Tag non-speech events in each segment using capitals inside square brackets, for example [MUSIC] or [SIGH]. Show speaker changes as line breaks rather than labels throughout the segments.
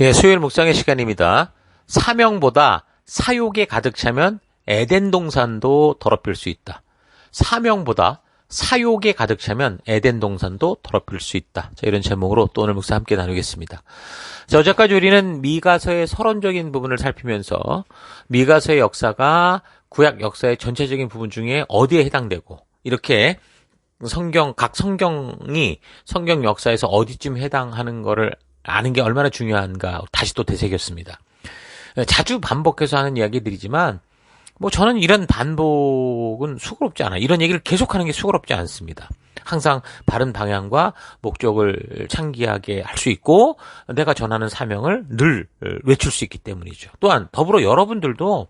예, 수요일 묵상의 시간입니다. 사명보다 사욕에 가득 차면 에덴 동산도 더럽힐 수 있다. 사명보다 사욕에 가득 차면 에덴 동산도 더럽힐 수 있다. 자, 이런 제목으로 또 오늘 묵상 함께 나누겠습니다. 자, 어제까지 우리는 미가서의 서론적인 부분을 살피면서 미가서의 역사가 구약 역사의 전체적인 부분 중에 어디에 해당되고 이렇게 성경 각 성경이 성경 역사에서 어디쯤 해당하는 거를 아는 게 얼마나 중요한가 다시 또 되새겼습니다. 자주 반복해서 하는 이야기들이지만 뭐 저는 이런 반복은 수고롭지 않아. 이런 얘기를 계속하는 게 수고롭지 않습니다. 항상 바른 방향과 목적을 창기하게 할 수 있고 내가 전하는 사명을 늘 외칠 수 있기 때문이죠. 또한 더불어 여러분들도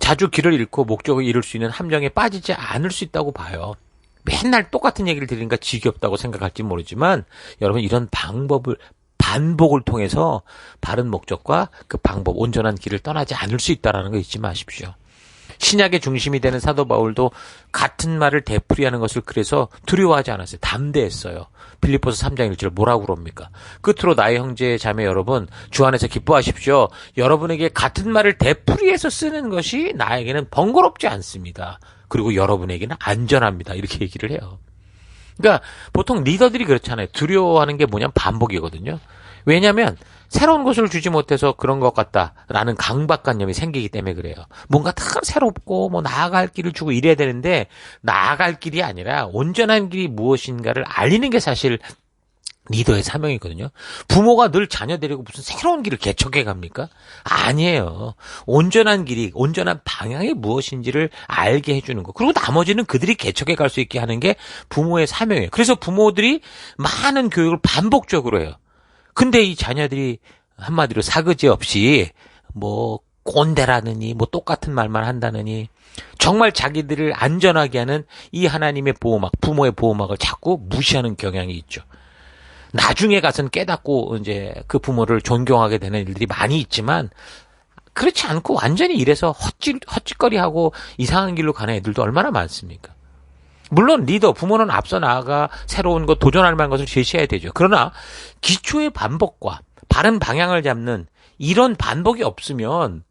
자주 길을 잃고 목적을 이룰 수 있는 함정에 빠지지 않을 수 있다고 봐요. 맨날 똑같은 얘기를 들으니까 지겹다고 생각할지 모르지만 여러분 이런 방법을 반복을 통해서 바른 목적과 그 방법 온전한 길을 떠나지 않을 수 있다라는 거 잊지 마십시오. 신약의 중심이 되는 사도 바울도 같은 말을 되풀이하는 것을 그래서 두려워하지 않았어요. 담대했어요. 빌리포스 3장 1절 뭐라고 그럽니까? 끝으로 나의 형제 자매 여러분 주 안에서 기뻐하십시오. 여러분에게 같은 말을 되풀이해서 쓰는 것이 나에게는 번거롭지 않습니다. 그리고 여러분에게는 안전합니다. 이렇게 얘기를 해요. 그러니까 보통 리더들이 그렇잖아요. 두려워하는 게 뭐냐면 반복이거든요. 왜냐하면 새로운 것을 주지 못해서 그런 것 같다라는 강박관념이 생기기 때문에 그래요. 뭔가 다 새롭고 뭐 나아갈 길을 주고 이래야 되는데 나아갈 길이 아니라 온전한 길이 무엇인가를 알리는 게 사실 리더의 사명이거든요. 부모가 늘 자녀 데리고 무슨 새로운 길을 개척해 갑니까? 아니에요. 온전한 길이, 온전한 방향이 무엇인지를 알게 해주는 거. 그리고 나머지는 그들이 개척해 갈 수 있게 하는 게 부모의 사명이에요. 그래서 부모들이 많은 교육을 반복적으로 해요. 근데 이 자녀들이 한마디로 사그지 없이 뭐 꼰대라느니 뭐 똑같은 말만 한다느니 정말 자기들을 안전하게 하는 이 하나님의 보호막, 부모의 보호막을 자꾸 무시하는 경향이 있죠. 나중에 가서는 깨닫고 이제 그 부모를 존경하게 되는 일들이 많이 있지만 그렇지 않고 완전히 이래서 헛짓, 헛짓거리하고 이상한 길로 가는 애들도 얼마나 많습니까? 물론 리더, 부모는 앞서 나아가 새로운 것, 도전할 만한 것을 제시해야 되죠. 그러나 기초의 반복과 바른 방향을 잡는 이런 반복이 없으면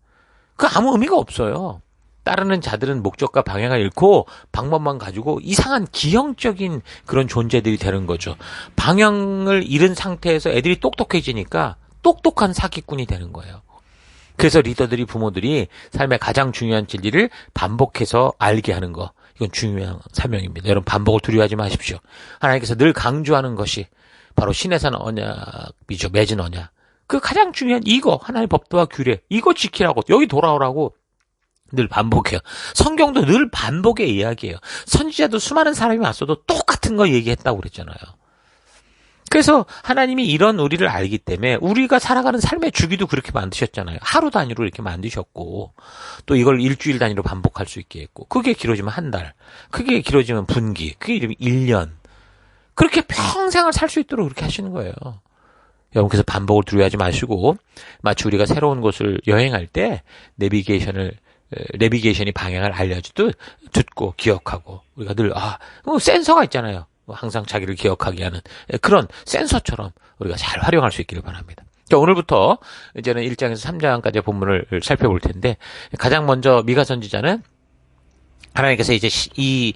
그 아무 의미가 없어요. 따르는 자들은 목적과 방향을 잃고 방법만 가지고 이상한 기형적인 그런 존재들이 되는 거죠. 방향을 잃은 상태에서 애들이 똑똑해지니까 똑똑한 사기꾼이 되는 거예요. 그래서 리더들이 부모들이 삶의 가장 중요한 진리를 반복해서 알게 하는 거. 이건 중요한 사명입니다. 여러분 반복을 두려워하지 마십시오. 하나님께서 늘 강조하는 것이 바로 신의 산 언약이죠. 맺은 언약. 그 가장 중요한 이거 하나님의 법도와 규례 이거 지키라고 여기 돌아오라고 늘 반복해요. 성경도 늘 반복의 이야기예요. 선지자도 수많은 사람이 왔어도 똑같은 거 얘기했다고 그랬잖아요. 그래서 하나님이 이런 우리를 알기 때문에 우리가 살아가는 삶의 주기도 그렇게 만드셨잖아요. 하루 단위로 이렇게 만드셨고 또 이걸 일주일 단위로 반복할 수 있게 했고 그게 길어지면 한 달, 그게 길어지면 분기, 그게 이르면 1년. 그렇게 평생을 살 수 있도록 그렇게 하시는 거예요. 여러분께서 반복을 두려워하지 마시고 마치 우리가 새로운 곳을 여행할 때 내비게이션을 내비게이션이 방향을 알려주듯 듣고 기억하고 우리가 늘 아, 뭐 센서가 있잖아요. 뭐 항상 자기를 기억하게 하는 그런 센서처럼 우리가 잘 활용할 수 있기를 바랍니다. 자, 오늘부터 이제는 1장에서 3장까지 본문을 살펴볼 텐데 가장 먼저 미가 선지자는 하나님께서 이제 이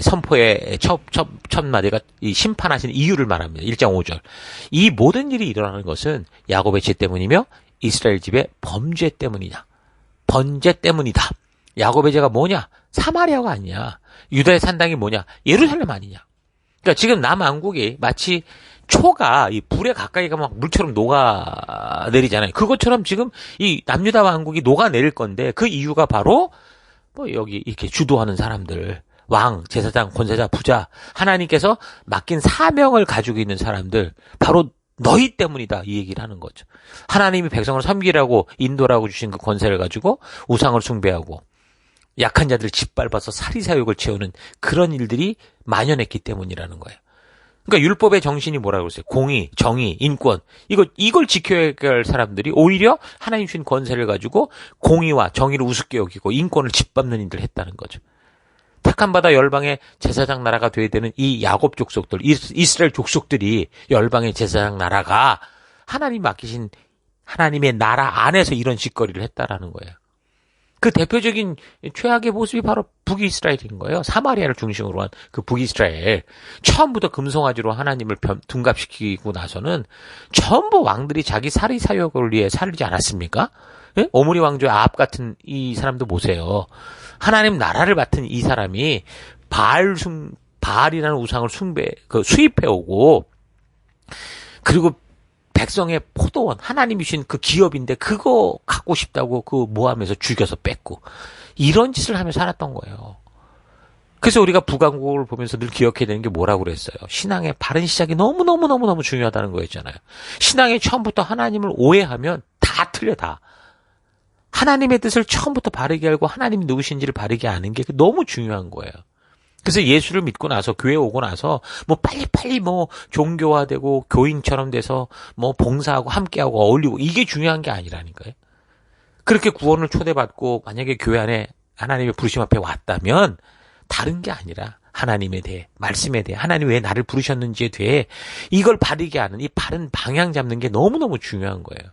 선포의 첫, 첫, 첫 마디가 이 심판하시는 이유를 말합니다. 1장 5절. 이 모든 일이 일어나는 것은 야곱의 죄 때문이며 이스라엘 집의 범죄 때문이냐. 번제 때문이다. 야곱의 죄가 뭐냐? 사마리아가 아니냐. 유다의 산당이 뭐냐? 예루살렘 아니냐. 그러니까 지금 남왕국이 마치 초가 이 불에 가까이 가면 막 물처럼 녹아 내리잖아요. 그것처럼 지금 이 남유다 왕국이 녹아 내릴 건데 그 이유가 바로 뭐 여기 이렇게 주도하는 사람들 왕, 제사장, 권세자, 부자 하나님께서 맡긴 사명을 가지고 있는 사람들 바로 너희 때문이다 이 얘기를 하는 거죠. 하나님이 백성을 섬기라고 인도라고 주신 그 권세를 가지고 우상을 숭배하고 약한 자들을 짓밟아서 사리사욕을 채우는 그런 일들이 만연했기 때문이라는 거예요. 그러니까 율법의 정신이 뭐라고 그랬어요? 공의, 정의, 인권. 이거 이걸 지켜야 할 사람들이 오히려 하나님 주신 권세를 가지고 공의와 정의를 우습게 여기고 인권을 짓밟는 일들을 했다는 거죠. 택한 바다 열방의 제사장 나라가 돼야 되는 이 야곱 족속들, 이스라엘 족속들이 열방의 제사장 나라가 하나님 맡기신 하나님의 나라 안에서 이런 짓거리를 했다라는 거예요. 그 대표적인 최악의 모습이 바로 북이스라엘인 거예요. 사마리아를 중심으로 한 그 북이스라엘. 처음부터 금송아지로 하나님을 둔갑시키고 나서는 전부 왕들이 자기 사리 사역을 위해 살지 않았습니까? 예? 오므리 왕조의 아합 같은 이 사람도 보세요. 하나님 나라를 맡은 이 사람이 바알 숭, 바알이라는 우상을 숭배, 그 수입해 오고, 그리고 백성의 포도원, 하나님이 주신 그 기업인데 그거 갖고 싶다고 그 모함에서 죽여서 뺐고 이런 짓을 하며 살았던 거예요. 그래서 우리가 부강국을 보면서 늘 기억해야 되는 게 뭐라고 그랬어요. 신앙의 바른 시작이 너무너무너무너무 중요하다는 거였잖아요. 신앙의 처음부터 하나님을 오해하면 다 틀려, 다. 하나님의 뜻을 처음부터 바르게 알고 하나님이 누구신지를 바르게 아는 게 너무 중요한 거예요. 그래서 예수를 믿고 나서 교회 오고 나서 뭐 빨리빨리 뭐 종교화되고 교인처럼 돼서 뭐 봉사하고 함께하고 어울리고 이게 중요한 게 아니라니까요. 그렇게 구원을 초대받고 만약에 교회 안에 하나님의 부르심 앞에 왔다면 다른 게 아니라 하나님에 대해 말씀에 대해 하나님 왜 나를 부르셨는지에 대해 이걸 바르게 하는 이 바른 방향 잡는 게 너무너무 중요한 거예요.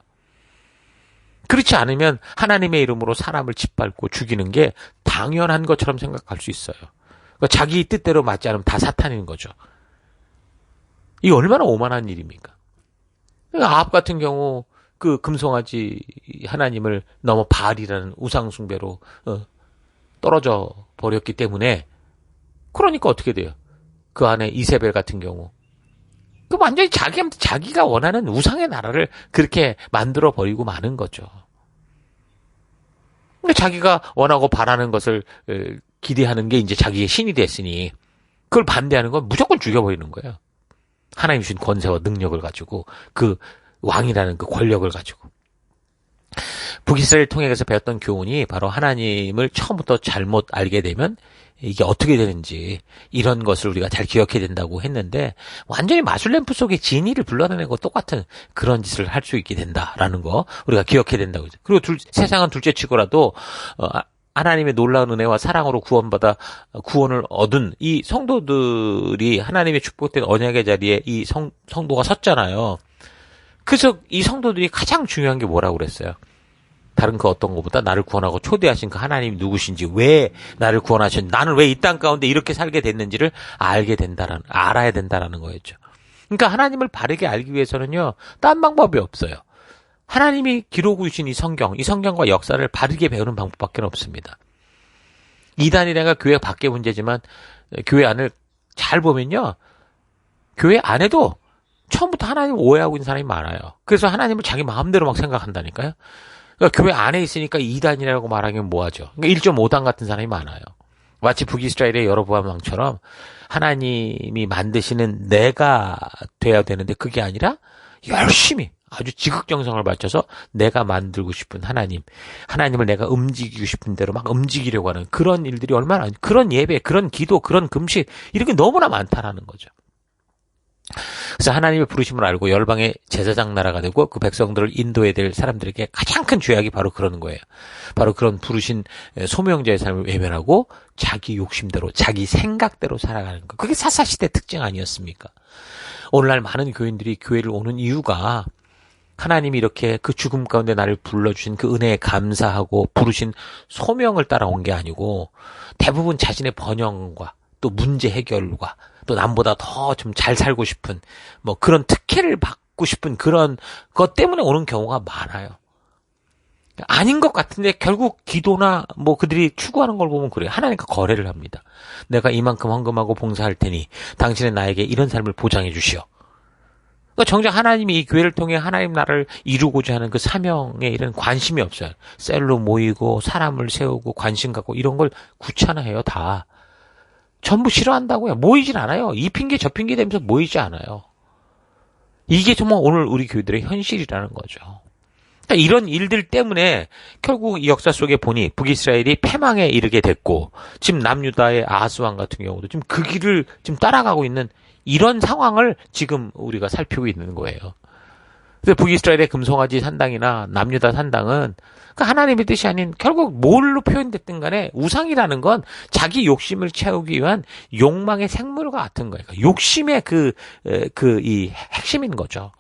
그렇지 않으면 하나님의 이름으로 사람을 짓밟고 죽이는 게 당연한 것처럼 생각할 수 있어요. 그러니까 자기 뜻대로 맞지 않으면 다 사탄인 거죠. 이 얼마나 오만한 일입니까? 그러니까 아합 같은 경우 그 금송아지 하나님을 넘어 바알이라는 우상 숭배로 어, 떨어져 버렸기 때문에 그러니까 어떻게 돼요? 그 안에 이세벨 같은 경우 그 완전히 자기한테 자기가 원하는 우상의 나라를 그렇게 만들어 버리고 마는 거죠. 자기가 원하고 바라는 것을 기대하는 게 이제 자기의 신이 됐으니 그걸 반대하는 건 무조건 죽여버리는 거예요. 하나님 주신 권세와 능력을 가지고 그 왕이라는 그 권력을 가지고 북이스라엘 통해서 배웠던 교훈이 바로 하나님을 처음부터 잘못 알게 되면 이게 어떻게 되는지 이런 것을 우리가 잘 기억해야 된다고 했는데 완전히 마술 램프 속에 지니를 불러내는 것 똑같은 그런 짓을 할 수 있게 된다라는 거 우리가 기억해야 된다고 했죠. 그리고 둘, 세상은 둘째 치고라도 어, 하나님의 놀라운 은혜와 사랑으로 구원받아 구원을 얻은 이 성도들이 하나님의 축복된 언약의 자리에 이 성, 성도가 섰잖아요. 그래서 이 성도들이 가장 중요한 게 뭐라고 그랬어요? 다른 그 어떤 것보다 나를 구원하고 초대하신 그 하나님이 누구신지 왜 나를 구원하신 나는 왜 이 땅 가운데 이렇게 살게 됐는지를 알게 된다라는 알아야 된다라는 거였죠. 그러니까 하나님을 바르게 알기 위해서는요 딴 방법이 없어요. 하나님이 기록 주신 이 성경, 이 성경과 역사를 바르게 배우는 방법밖에 없습니다. 이단이라가 교회 밖의 문제지만 교회 안을 잘 보면요. 교회 안에도 처음부터 하나님을 오해하고 있는 사람이 많아요. 그래서 하나님을 자기 마음대로 막 생각한다니까요. 그러니까 교회 안에 있으니까 이단이라고 말하기는 뭐하죠. 그러니까 1.5단 같은 사람이 많아요. 마치 북이스라엘의 여러보암 왕처럼 하나님이 만드시는 내가 돼야 되는데 그게 아니라 열심히 아주 지극정성을 바쳐서 내가 만들고 싶은 하나님, 하나님을 내가 움직이고 싶은 대로 막 움직이려고 하는 그런 일들이 얼마나, 그런 예배, 그런 기도, 그런 금식, 이런 게 너무나 많다라는 거죠. 그래서 하나님의 부르심을 알고 열방의 제사장 나라가 되고 그 백성들을 인도해야 될 사람들에게 가장 큰 죄악이 바로 그러는 거예요. 바로 그런 부르신 소명자의 삶을 외면하고 자기 욕심대로, 자기 생각대로 살아가는 거. 그게 사사시대 특징 아니었습니까? 오늘날 많은 교인들이 교회를 오는 이유가 하나님이 이렇게 그 죽음 가운데 나를 불러주신 그 은혜에 감사하고 부르신 소명을 따라온 게 아니고 대부분 자신의 번영과 또 문제 해결과 또 남보다 더 좀 잘 살고 싶은 뭐 그런 특혜를 받고 싶은 그런 것 때문에 오는 경우가 많아요. 아닌 것 같은데 결국 기도나 뭐 그들이 추구하는 걸 보면 그래요. 하나님과 거래를 합니다. 내가 이만큼 헌금하고 봉사할 테니 당신은 나에게 이런 삶을 보장해 주시오. 그러니까 정작 하나님이 이 교회를 통해 하나님 나라를 이루고자 하는 그 사명에 이런 관심이 없어요. 셀로 모이고 사람을 세우고 관심 갖고 이런 걸 구차나 해요 다. 전부 싫어한다고요. 모이질 않아요. 이 핑계 저 핑계 대면서 모이지 않아요. 이게 정말 오늘 우리 교회들의 현실이라는 거죠. 그러니까 이런 일들 때문에 결국 역사 속에 보니 북이스라엘이 패망에 이르게 됐고 지금 남유다의 아하스왕 같은 경우도 지금 그 길을 지금 따라가고 있는 이런 상황을 지금 우리가 살피고 있는 거예요. 그래서 북이스라엘의 금송아지 산당이나 남유다 산당은 그 하나님의 뜻이 아닌 결국 뭘로 표현됐든 간에 우상이라는 건 자기 욕심을 채우기 위한 욕망의 생물과 같은 거예요. 그러니까 욕심의 그, 그, 이 핵심인 거죠.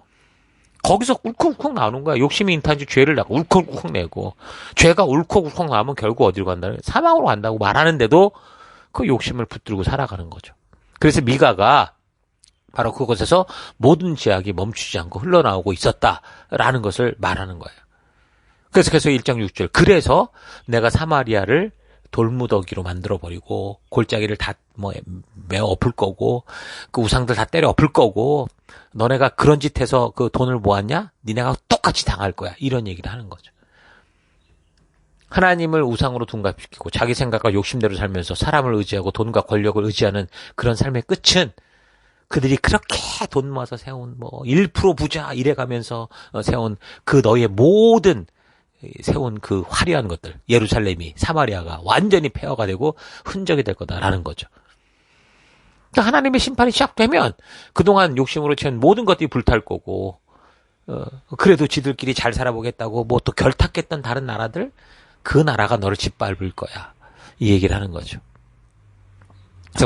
거기서 울컥울컥 나오는 거야. 욕심이 인탄지 죄를 낳고 울컥울컥 내고 죄가 울컥울컥 나오면 결국 어디로 거야? 사망으로 간다고 말하는데도 그 욕심을 붙들고 살아가는 거죠. 그래서 미가가 바로 그곳에서 모든 제약이 멈추지 않고 흘러나오고 있었다라는 것을 말하는 거예요. 그래서 계속 1장 6절. 그래서 내가 사마리아를 돌무더기로 만들어 버리고 골짜기를 다뭐 메어 엎을 거고 그 우상들 다 때려 엎을 거고 너네가 그런 짓 해서 그 돈을 모았냐? 니네가 똑같이 당할 거야. 이런 얘기를 하는 거죠. 하나님을 우상으로 둔갑시키고 자기 생각과 욕심대로 살면서 사람을 의지하고 돈과 권력을 의지하는 그런 삶의 끝은 그들이 그렇게 돈 모아서 세운 뭐 1% 부자 이래 가면서 어, 세운 그 너의 모든 세운 그 화려한 것들 예루살렘이 사마리아가 완전히 폐허가 되고 흔적이 될 거다라는 거죠. 그러니까 하나님의 심판이 시작되면 그동안 욕심으로 채운 모든 것들이 불탈 거고 어, 그래도 지들끼리 잘 살아보겠다고 뭐 또 결탁했던 다른 나라들 그 나라가 너를 짓밟을 거야. 이 얘기를 하는 거죠.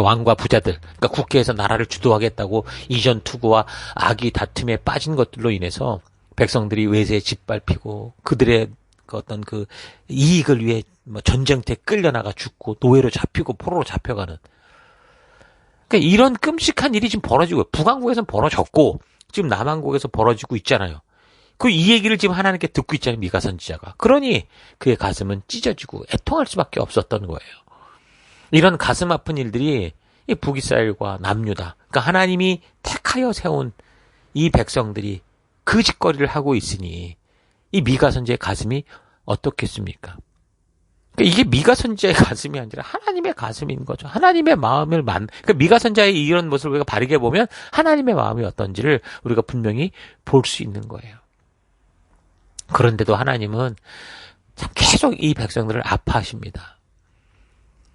왕과 부자들, 그러니까 국회에서 나라를 주도하겠다고 이전 투구와 악의 다툼에 빠진 것들로 인해서 백성들이 외세에 짓밟히고 그들의 그 어떤 그 이익을 위해 뭐 전쟁터에 끌려나가 죽고 노예로 잡히고 포로로 잡혀가는 그러니까 이런 끔찍한 일이 지금 벌어지고 북한국에서는 벌어졌고 지금 남한국에서 벌어지고 있잖아요. 그 이 얘기를 지금 하나님께 듣고 있잖아요. 미가 선지자가. 그러니 그의 가슴은 찢어지고 애통할 수밖에 없었던 거예요. 이런 가슴 아픈 일들이 이 북이스라엘과 남유다. 그러니까 하나님이 택하여 세운 이 백성들이 그 짓거리를 하고 있으니 이 미가 선지의 가슴이 어떻겠습니까? 그러니까 이게 미가 선지자의 [LAUGHS] 가슴이 아니라 하나님의 가슴인 거죠. 하나님의 마음을 만, 그러니까 미가 선지자의 이런 모습을 우리가 바르게 보면 하나님의 마음이 어떤지를 우리가 분명히 볼 수 있는 거예요. 그런데도 하나님은 참 계속 이 백성들을 아파하십니다.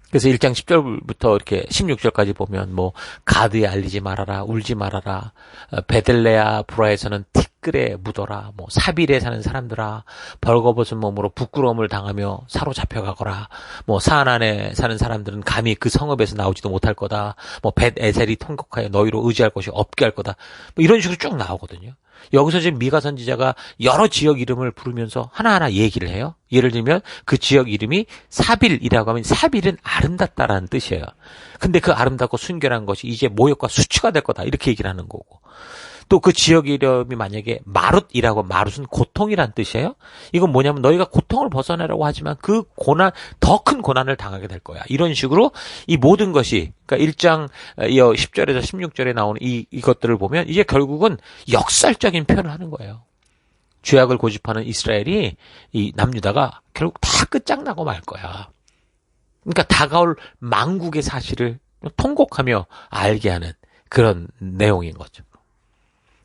그래서 1장 10절부터 이렇게 16절까지 보면 뭐 가드에 알리지 말아라 울지 말아라 어, 베들레아 브라에서는 티끌에 묻어라 뭐 사빌에 사는 사람들아 벌거벗은 몸으로 부끄러움을 당하며 사로잡혀 가거라 뭐 사안안에 사는 사람들은 감히 그 성읍에서 나오지도 못할 거다 뭐 벳 에셀이 통곡하여 너희로 의지할 것이 없게 할 거다 뭐 이런 식으로 쭉 나오거든요. 여기서 지금 미가 선지자가 여러 지역 이름을 부르면서 하나하나 얘기를 해요. 예를 들면 그 지역 이름이 사빌이라고 하면 사빌은 아름답다라는 뜻이에요. 근데 그 아름답고 순결한 것이 이제 모욕과 수치가 될 거다. 이렇게 얘기를 하는 거고. 또 그 지역 이름이 만약에 마룻이라고 마룻은 고통이란 뜻이에요. 이건 뭐냐면 너희가 고통을 벗어나라고 하지만 그 고난 더 큰 고난을 당하게 될 거야. 이런 식으로 이 모든 것이 그러니까 1장 10절에서 16절에 나오는 이 이것들을 보면 이제 결국은 역설적인 표현을 하는 거예요. 죄악을 고집하는 이스라엘이 이 남유다가 결국 다 끝장나고 말 거야. 그러니까 다가올 망국의 사실을 통곡하며 알게 하는 그런 내용인 거죠.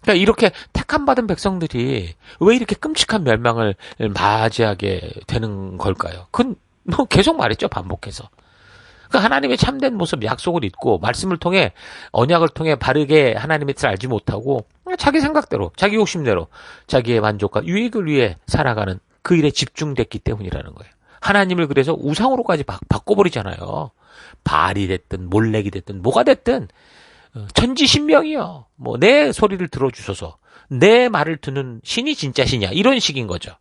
그러니까 이렇게 택함 받은 백성들이 왜 이렇게 끔찍한 멸망을 맞이하게 되는 걸까요? 그건 뭐 계속 말했죠 반복해서. 그러니까 하나님의 참된 모습, 약속을 잊고 말씀을 통해 언약을 통해 바르게 하나님의 뜻을 알지 못하고 자기 생각대로, 자기 욕심대로, 자기의 만족과 유익을 위해 살아가는 그 일에 집중됐기 때문이라는 거예요. 하나님을 그래서 우상으로까지 바, 바꿔버리잖아요. 발이 됐든 몰렉이 됐든 뭐가 됐든 어, 천지신명이요. 뭐 내 소리를 들어주셔서 내 말을 듣는 신이 진짜 신이야. 이런 식인 거죠.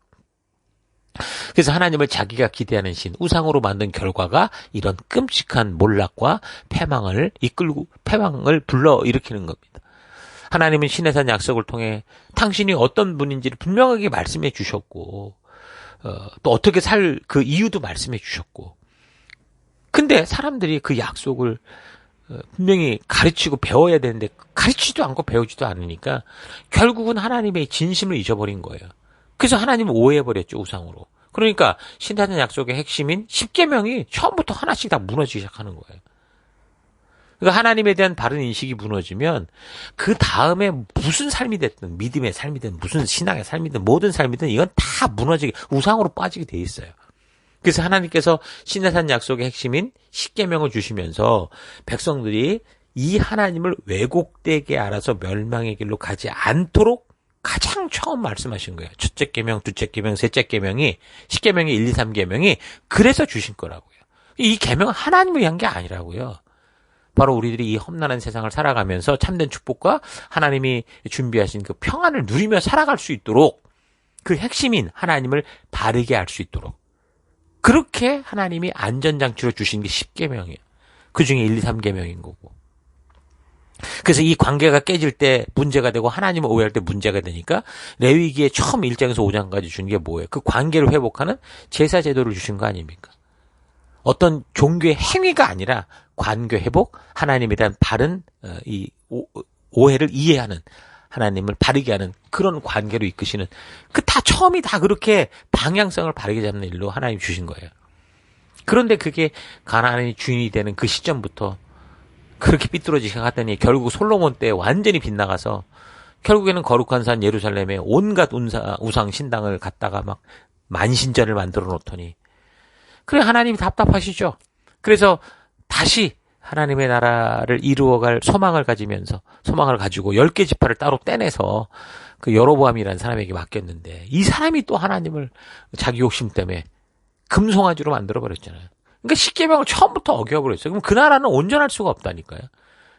그래서 하나님을 자기가 기대하는 신, 우상으로 만든 결과가 이런 끔찍한 몰락과 패망을 이끌고 패망을 불러 일으키는 겁니다. 하나님은 신의 산 약속을 통해 당신이 어떤 분인지를 분명하게 말씀해 주셨고, 어, 또 어떻게 살 그 이유도 말씀해 주셨고, 근데 사람들이 그 약속을 어, 분명히 가르치고 배워야 되는데 가르치지도 않고 배우지도 않으니까 결국은 하나님의 진심을 잊어버린 거예요. 그래서 하나님을 오해해버렸죠, 우상으로. 그러니까 신타전 약속의 핵심인 10계명이 처음부터 하나씩 다 무너지기 시작하는 거예요. 그러니까 하나님에 대한 바른 인식이 무너지면 그 다음에 무슨 삶이 됐든 믿음의 삶이든 무슨 신앙의 삶이든 모든 삶이든 이건 다 무너지게 우상으로 빠지게 돼 있어요. 그래서 하나님께서 신내산 약속의 핵심인 10계명을 주시면서 백성들이 이 하나님을 왜곡되게 알아서 멸망의 길로 가지 않도록 가장 처음 말씀하신 거예요. 첫째 계명, 둘째 계명, 셋째 계명이 10계명이 1, 2, 3계명이 그래서 주신 거라고요. 이 계명은 하나님을 위한 게 아니라고요. 바로 우리들이 이 험난한 세상을 살아가면서 참된 축복과 하나님이 준비하신 그 평안을 누리며 살아갈 수 있도록 그 핵심인 하나님을 바르게 알 수 있도록 그렇게 하나님이 안전장치로 주신 게 10계명이에요. 그 중에 1, 2, 3계명인 거고. 그래서 이 관계가 깨질 때 문제가 되고 하나님을 오해할 때 문제가 되니까 레위기에 처음 1장에서 5장까지 준 게 뭐예요? 그 관계를 회복하는 제사 제도를 주신 거 아닙니까? 어떤 종교의 행위가 아니라 관계 회복, 하나님에 대한 바른 어, 이 오, 오해를 이해하는 하나님을 바르게 하는 그런 관계로 이끄시는 그 다 처음이 다 그렇게 방향성을 바르게 잡는 일로 하나님 주신 거예요. 그런데 그게 가나안의 주인이 되는 그 시점부터 그렇게 삐뚤어지게 하더니 결국 솔로몬 때 완전히 빗나가서 결국에는 거룩한 산 예루살렘에 온갖 우상 신당을 갖다가 막 만신전을 만들어 놓더니 그래 하나님이 답답하시죠. 그래서 다시 하나님의 나라를 이루어갈 소망을 가지면서 소망을 가지고 열 개 지파를 따로 떼내서 그 여로보암이라는 사람에게 맡겼는데 이 사람이 또 하나님을 자기 욕심 때문에 금송아지로 만들어 버렸잖아요. 그러니까 십계명을 처음부터 어겨버렸어요. 그럼 그 나라는 온전할 수가 없다니까요.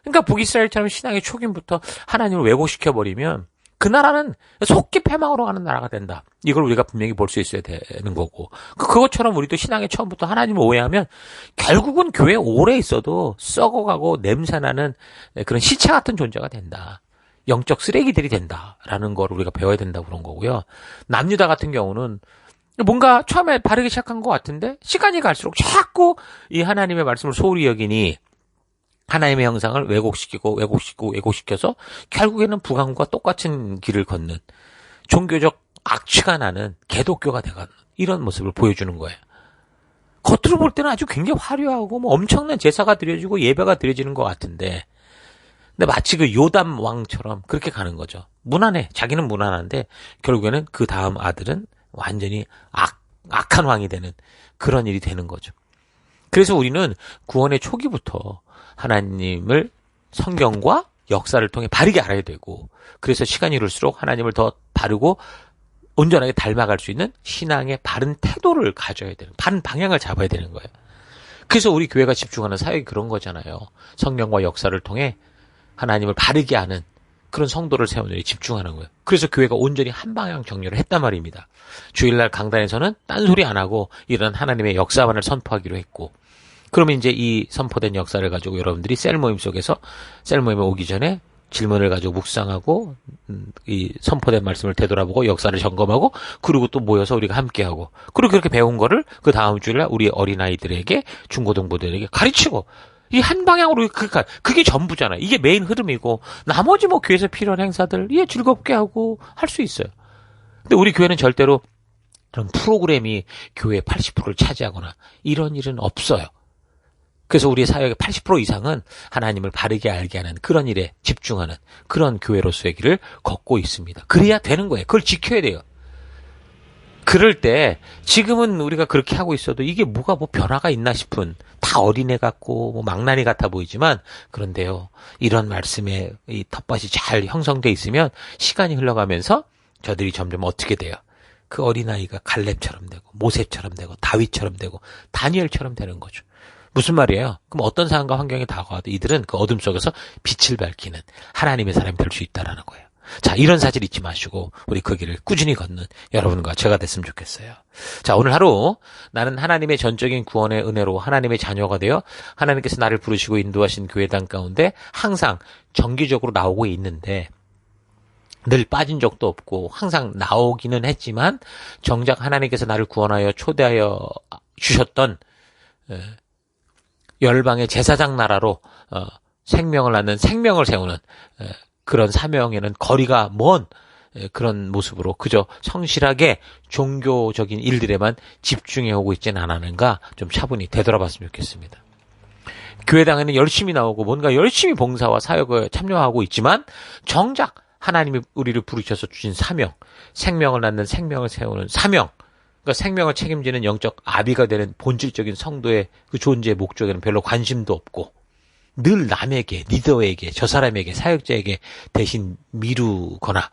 그러니까 북이스라엘처럼 신앙의 초기부터 하나님을 왜곡시켜 버리면 그 나라는 속기 패망으로 가는 나라가 된다. 이걸 우리가 분명히 볼 수 있어야 되는 거고. 그- 그것처럼 우리도 신앙의 처음부터 하나님을 오해하면 결국은 교회 오래 있어도 썩어가고 냄새나는 그런 시체 같은 존재가 된다. 영적 쓰레기들이 된다라는 걸 우리가 배워야 된다고 그런 거고요. 남유다 같은 경우는 뭔가 처음에 바르게 시작한 것 같은데 시간이 갈수록 자꾸 이 하나님의 말씀을 소홀히 여기니 하나님의 형상을 왜곡시키고 왜곡시키고 왜곡시켜서 결국에는 북한과 똑같은 길을 걷는 종교적 악취가 나는 개독교가 돼가는 이런 모습을 보여주는 거예요. 겉으로 볼 때는 아주 굉장히 화려하고 뭐 엄청난 제사가 드려지고 예배가 드려지는 것 같은데 근데 마치 그 요담 왕처럼 그렇게 가는 거죠. 무난해. 자기는 무난한데 결국에는 그 다음 아들은 완전히 악, 악한 왕이 되는 그런 일이 되는 거죠. 그래서 우리는 구원의 초기부터 하나님을 성경과 역사를 통해 바르게 알아야 되고 그래서 시간이 흐를수록 하나님을 더 바르고 온전하게 닮아갈 수 있는 신앙의 바른 태도를 가져야 되는 바른 방향을 잡아야 되는 거예요. 그래서 우리 교회가 집중하는 사역이 그런 거잖아요. 성경과 역사를 통해 하나님을 바르게 아는 그런 성도를 세우는 데 집중하는 거예요. 그래서 교회가 온전히 한 방향 정렬을 했단 말입니다. 주일날 강단에서는 딴소리 안 하고 이런 하나님의 역사만을 선포하기로 했고 그러면 이제 이 선포된 역사를 가지고 여러분들이 셀 모임 속에서 셀 모임에 오기 전에 질문을 가지고 묵상하고 음, 이 선포된 말씀을 되돌아보고 역사를 점검하고 그리고 또 모여서 우리가 함께하고 그리고 그렇게 배운 거를 그 다음 주일날 우리 어린 아이들에게 중고등부들에게 가르치고 이 한 방향으로 그니까 그게 전부잖아요. 이게 메인 흐름이고 나머지 뭐 교회에서 필요한 행사들 예 즐겁게 하고 할 수 있어요. 근데 우리 교회는 절대로 그런 프로그램이 교회 80%를 차지하거나 이런 일은 없어요. 그래서 우리의 사역의 80% 이상은 하나님을 바르게 알게 하는 그런 일에 집중하는 그런 교회로서의 길을 걷고 있습니다. 그래야 되는 거예요. 그걸 지켜야 돼요. 그럴 때 지금은 우리가 그렇게 하고 있어도 이게 뭐가 뭐 변화가 있나 싶은 다 어린애 같고 뭐 망나니 같아 보이지만 그런데요 이런 말씀에 이 텃밭이 잘 형성돼 있으면 시간이 흘러가면서 저들이 점점 어떻게 돼요 그 어린아이가 갈렙처럼 되고 모세처럼 되고 다윗처럼 되고 다니엘처럼 되는 거죠 무슨 말이에요 그럼 어떤 상황과 환경이 다가와도 이들은 그 어둠 속에서 빛을 밝히는 하나님의 사람이 될 수 있다라는 거예요 자, 이런 사실 잊지 마시고 우리 그 길을 꾸준히 걷는 여러분과 제가 됐으면 좋겠어요. 자, 오늘 하루 나는 하나님의 전적인 구원의 은혜로 하나님의 자녀가 되어 하나님께서 나를 부르시고 인도하신 교회당 가운데 항상 정기적으로 나오고 있는데 늘 빠진 적도 없고 항상 나오기는 했지만 정작 하나님께서 나를 구원하여 초대하여 주셨던 에, 열방의 제사장 나라로 어, 생명을 낳는 생명을 세우는 에, 그런 사명에는 거리가 먼 에, 그런 모습으로 그저 성실하게 종교적인 일들에만 집중해 오고 있지는 않았는가 좀 차분히 되돌아봤으면 좋겠습니다. 교회당에는 열심히 나오고 뭔가 열심히 봉사와 사역에 참여하고 있지만 정작 하나님이 우리를 부르셔서 주신 사명, 생명을 낳는 생명을 세우는 사명, 그러니까 생명을 책임지는 영적 아비가 되는 본질적인 성도의 그 존재의 목적에는 별로 관심도 없고 늘 남에게, 리더에게, 저 사람에게, 사역자에게 대신 미루거나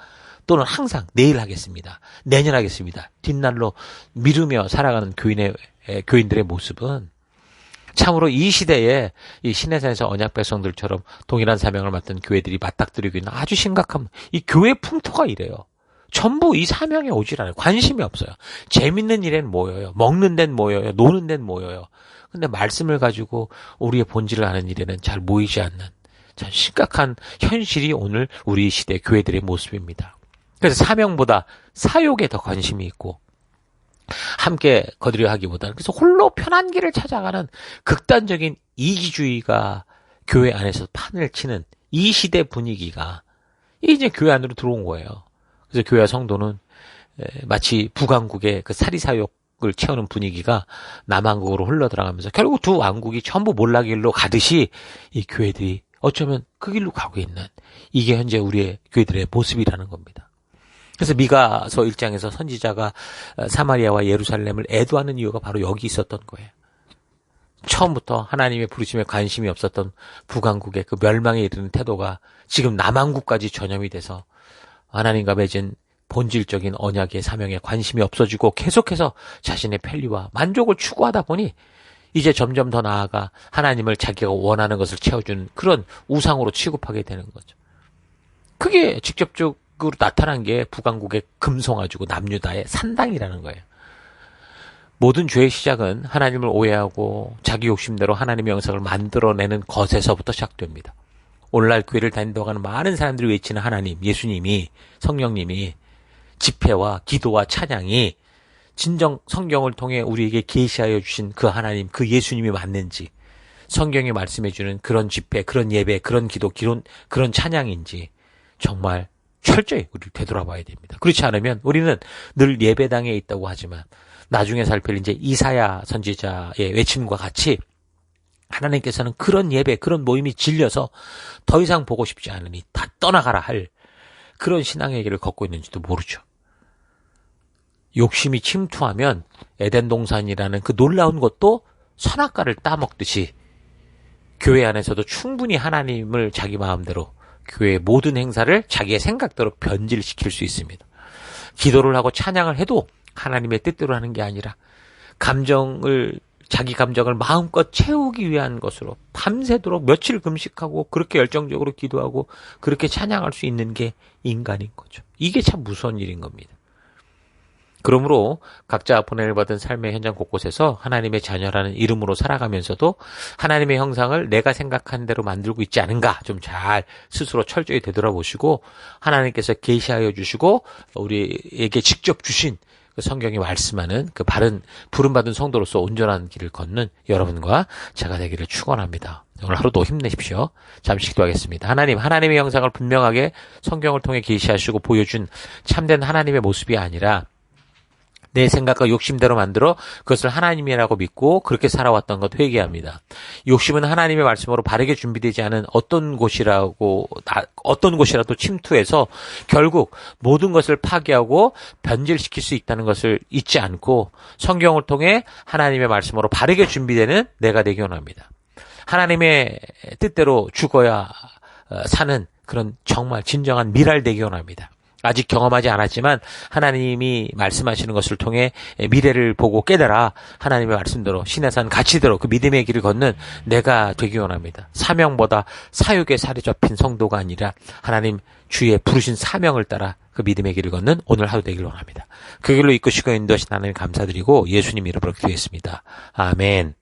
또는 항상 내일 하겠습니다. 내년 하겠습니다. 뒷날로 미루며 살아가는 교인의, 에, 교인들의 모습은 참으로 이 시대에 이 신해산에서 언약 백성들처럼 동일한 사명을 맡은 교회들이 맞닥뜨리고 있는 아주 심각한 이 교회 풍토가 이래요. 전부 이 사명에 오질 않아요. 관심이 없어요. 재밌는 일엔 모여요. 먹는 데는 모여요. 노는 데는 모여요. 근데 말씀을 가지고 우리의 본질을 아는 일에는 잘 모이지 않는 참 심각한 현실이 오늘 우리 시대 교회들의 모습입니다. 그래서 사명보다 사욕에 더 관심이 있고 함께 거두려 하기보다는 그래서 홀로 편한 길을 찾아가는 극단적인 이기주의가 교회 안에서 판을 치는 이 시대 분위기가 이제 교회 안으로 들어온 거예요. 그래서 교회 성도는 마치 북왕국의 그 사리사욕을 채우는 분위기가 남왕국으로 흘러들어가면서 결국 두 왕국이 전부 몰락길로 가듯이 이 교회들이 어쩌면 그 길로 가고 있는 이게 현재 우리의 교회들의 모습이라는 겁니다. 그래서 미가서 1장에서 선지자가 사마리아와 예루살렘을 애도하는 이유가 바로 여기 있었던 거예요. 처음부터 하나님의 부르심에 관심이 없었던 북왕국의 그 멸망에 이르는 태도가 지금 남왕국까지 전염이 돼서 하나님과 맺은 본질적인 언약의 사명에 관심이 없어지고 계속해서 자신의 편리와 만족을 추구하다 보니 이제 점점 더 나아가 하나님을 자기가 원하는 것을 채워주는 그런 우상으로 취급하게 되는 거죠. 그게 직접적으로 나타난 게 북왕국의 금송아주고 남유다의 산당이라는 거예요. 모든 죄의 시작은 하나님을 오해하고 자기 욕심대로 하나님의 영상을 만들어내는 것에서부터 시작됩니다. 오늘날 교회를 다닌다고 많은 사람들이 외치는 하나님, 예수님이, 성령님이 집회와 기도와 찬양이 진정 성경을 통해 우리에게 계시하여 주신 그 하나님, 그 예수님이 맞는지, 성경이 말씀해 주는 그런 집회, 그런 예배, 그런 기도, 그런, 그런 찬양인지 정말 철저히 우리를 되돌아봐야 됩니다. 그렇지 않으면 우리는 늘 예배당에 있다고 하지만 나중에 살필 이제 이사야 선지자의 외침과 같이 하나님께서는 그런 예배, 그런 모임이 질려서 더 이상 보고 싶지 않으니 다 떠나가라 할 그런 신앙의 길을 걷고 있는지도 모르죠. 욕심이 침투하면 에덴 동산이라는 그 놀라운 것도 선악과를 따먹듯이 교회 안에서도 충분히 하나님을 자기 마음대로 교회의 모든 행사를 자기의 생각대로 변질시킬 수 있습니다. 기도를 하고 찬양을 해도 하나님의 뜻대로 하는 게 아니라 감정을 자기 감정을 마음껏 채우기 위한 것으로 밤새도록 며칠 금식하고 그렇게 열정적으로 기도하고 그렇게 찬양할 수 있는 게 인간인 거죠. 이게 참 무서운 일인 겁니다. 그러므로 각자 보내를 받은 삶의 현장 곳곳에서 하나님의 자녀라는 이름으로 살아가면서도 하나님의 형상을 내가 생각한 대로 만들고 있지 않은가 좀 잘 스스로 철저히 되돌아보시고 하나님께서 계시하여 주시고 우리에게 직접 주신 그 성경이 말씀하는 그 바른 부름 받은 성도로서 온전한 길을 걷는 여러분과 제가 되기를 축원합니다. 오늘 하루도 힘내십시오. 잠시 기도하겠습니다. 하나님, 하나님의 형상을 분명하게 성경을 통해 계시하시고 보여준 참된 하나님의 모습이 아니라 내 생각과 욕심대로 만들어 그것을 하나님이라고 믿고 그렇게 살아왔던 것 회개합니다. 욕심은 하나님의 말씀으로 바르게 준비되지 않은 어떤 곳이라고 어떤 곳이라도 침투해서 결국 모든 것을 파괴하고 변질시킬 수 있다는 것을 잊지 않고 성경을 통해 하나님의 말씀으로 바르게 준비되는 내가 되기 원합니다. 하나님의 뜻대로 죽어야 어, 사는 그런 정말 진정한 미랄 되기 원합니다. 아직 경험하지 않았지만 하나님이 말씀하시는 것을 통해 미래를 보고 깨달아 하나님의 말씀대로 신의산 가치대로 그 믿음의 길을 걷는 내가 되기 원합니다. 사명보다 사육에 살이 잡힌 성도가 아니라 하나님 주의 부르신 사명을 따라 그 믿음의 길을 걷는 오늘 하루 되길 원합니다. 그 길로 이끄시고 인도하신 하나님 감사드리고 예수님 이름으로 기도했습니다. 아멘.